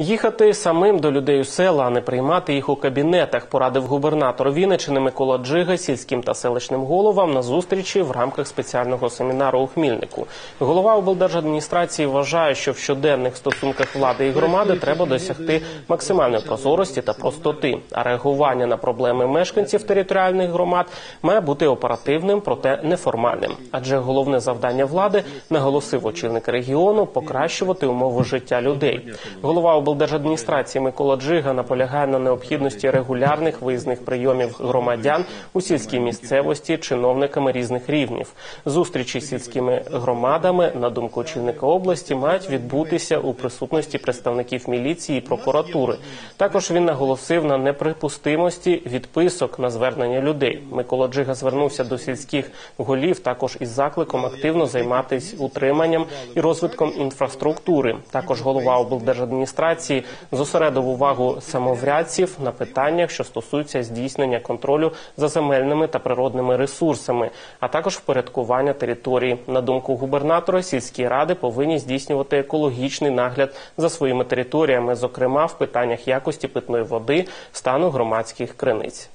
Їхати самим до людей у села, а не приймати їх у кабінетах, порадив губернатор Вінничини Микола Джига сільським та селищним головам на зустрічі в рамках спеціального семінару у Хмільнику. Голова облдержадміністрації вважає, що в щоденних стосунках влади і громади треба досягти максимальної прозорості та простоти. А реагування на проблеми мешканців територіальних громад має бути оперативним, проте неформальним. Адже головне завдання влади наголосив очільник регіону покращувати умови життя людей. Голова облдержадміністрації Микола Джига наполягає на необхідності регулярних виїзних прийомів громадян у сільській місцевості чиновниками різних рівнів. Зустрічі з сільськими громадами, на думку очільника області, мають відбутися у присутності представників міліції і прокуратури. Також він наголосив на неприпустимості відписок на звернення людей. Микола Джига звернувся до сільських голів також із закликом активно займатися утриманням і розвитком інфраструктури. Також голова облдержадміністрації зосередив увагу самоврядців на питаннях, що стосуються здійснення контролю за земельними та природними ресурсами, а також впорядкування території. На думку губернатора, сільські ради повинні здійснювати екологічний нагляд за своїми територіями, зокрема в питаннях якості питної води, стану громадських криниць.